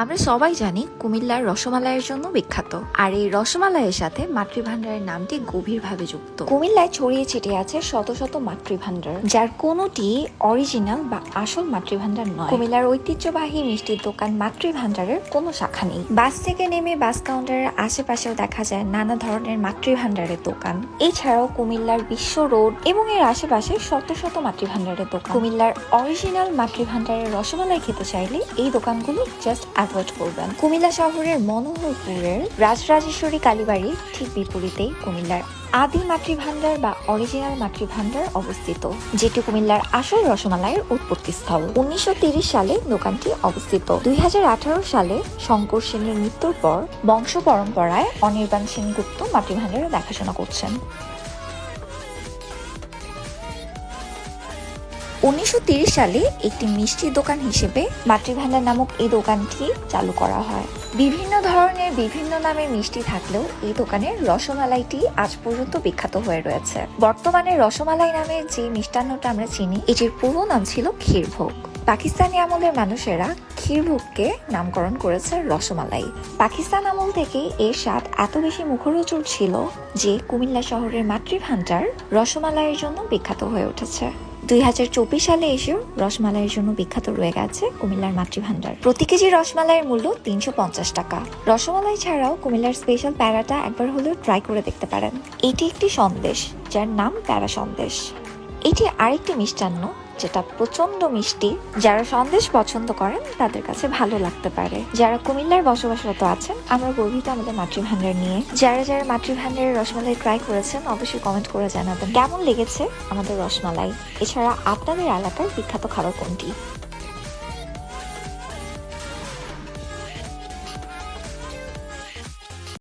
আমরা সবাই জানি কুমিল্লার রসমালাইয়ের জন্য বিখ্যাত। আর এই রসমালাইয়ের সাথে মাতৃভান্ডারের নামটি গভীরভাবে যুক্ত। কুমিল্লায় ছড়িয়ে ছিটিয়ে আছে শত শত মাতৃভান্ডার যার কোনোটি অরিজিনাল বা আসল মাতৃভান্ডার নয়। কুমিল্লার ঐতিহ্যবাহী মিষ্টির দোকান মাতৃভান্ডারের কোনো শাখা নেই। বাস থেকে নেমে বাস কাউন্টারের আশেপাশেও দেখা যায় নানা ধরনের মাতৃভান্ডারের দোকান। এছাড়াও কুমিল্লার বিশ্ব রোড এবং এর আশেপাশে শত শত মাতৃভান্ডারের দোকান। কুমিল্লার অরিজিনাল মাতৃভান্ডারের রসমালাই খেতে চাইলে এই দোকানগুলো জাস্ট অ্যাভয়েড করবেন। কুমিল্লা শহরের মনোহরপুরের রাজরাজেশ্বরী কালীবাড়ির ঠিক বিপরীতেই কুমিল্লার আদি মাতৃভান্ডার বা অরিজিনাল মাতৃভান্ডার অবস্থিত, যেটি কুমিল্লার আসল রসমালাইয়ের উৎপত্তি স্থল। উনিশশো সালে দোকানটি অবস্থিত। দুই হাজার আঠারো সালে শঙ্কর সেনের মৃত্যুর পর বংশ পরম্পরায় অনির্বাণ সেনগুপ্ত মাতৃভান্ডারে দেখাশোনা করছেন। উনিশশো সালে একটি মিষ্টির দোকান হিসেবে মাতৃভান্ডার নামক এই দোকানটি চালু করা হয়। বিভিন্ন ধরনের বিভিন্ন নামের মিষ্টি থাকলেও এই দোকানের রসমালাইটি আজ পর্যন্ত বিখ্যাত হয়ে রয়েছে। বর্তমানে রসমালাই নামের যে মিষ্টান্নটা আমরা চিনি, এটির পুরো নাম ছিল ক্ষীরভোগ। পাকিস্তানি আমলের মানুষেরা ক্ষীরভোগকে নামকরণ করেছে রসমালাই। পাকিস্তান আমল থেকে এর স্বাদ এত বেশি মুখরোচর ছিল যে কুমিল্লা শহরের মাতৃভান্ডার রসমালাইয়ের জন্য বিখ্যাত হয়ে উঠেছে। দুই হাজার চব্বিশ সালে এসেও রসমালাইয়ের জন্য বিখ্যাত রয়ে গেছে কুমিল্লার মাতৃভান্ডার প্রতি কেজি রসমালাইয়ের মূল্য তিনশো পঞ্চাশ টাকা। রসমালাই ছাড়াও কুমিল্লার স্পেশাল প্যারাটা একবার হলেও ট্রাই করে দেখতে পারেন। এটি একটি সন্দেশ, যার নাম প্যারা সন্দেশ। এটি আরেকটি মিষ্টান্ন যেটা প্রচণ্ড মিষ্টি, যারা সন্দেশ পছন্দ করেন তাদের কাছে ভালো লাগতে পারে। যারা কুমিল্লার বসবাসরত আছেন, আমরা গর্বিত আমাদের মাতৃভান্ডার নিয়ে। যারা যারা মাতৃভাণ্ডারের রসমালাই ট্রাই করেছেন, অবশ্যই কমেন্ট করে জানাবেন। কেমন লেগেছে আমাদের রসমালাই? এছাড়া আপনাদের এলাকার বিখ্যাত খাবার কোনটি?